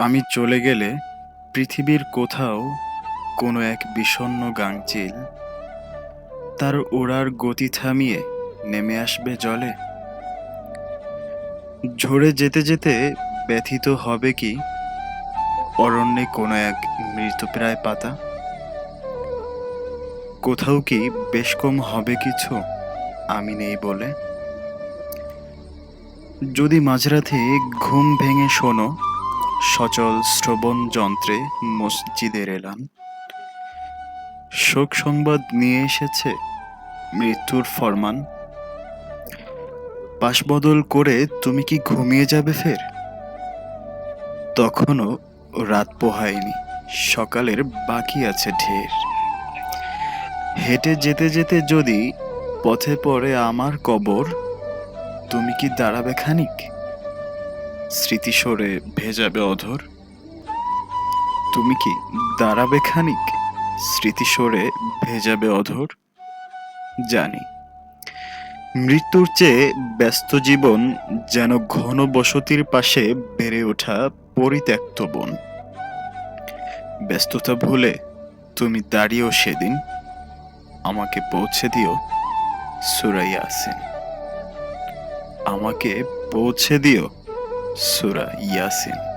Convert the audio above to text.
আমি চলে গেলে পৃথিবীর কোথাও কোনো এক বিষণ্ণ গাংচিল তার ওড়ার গতি থামিয়ে নেমে আসবে জলে। ঝরে যেতে যেতে ব্যথিত হবে কি অরণ্যে কোনো এক মৃতপ্রায় পাতা? কোথাও কি বেশ কম হবে কিছু আমি নেই বলে? যদি মাঝরাতে ঘুম ভেঙে শোনো সচল শ্রবণ যন্ত্রে মসজিদের এলান। শোক সংবাদ নিয়ে এসেছে মৃত্যুর ফরমান। পাশবদল করে তুমি কি ঘুমিয়ে যাবে ফের? তখনও রাত পোহায়নি, সকালের বাকি আছে ঢের। হেঁটে যেতে যেতে যদি পথে পড়ে আমার কবর, তুমি কি দাঁড়াবে খানিক? স্মৃতিসরে ভেজাবে অধর তুমি কি দাঁড়াবে খানিক স্মৃতিসরে ভেজাবে অধর জানি। মৃত্যুর চেয়ে ব্যস্ত জীবন যেন ঘন বসতির পাশে বেড়ে ওঠা পরিত্যক্ত বন। ব্যস্ততা ভুলে তুমি দাঁড়িয়েও সেদিন আমাকে পৌঁছে দিও সুরাই আসেন। আমাকে পৌঁছে দিও Sura Yasin.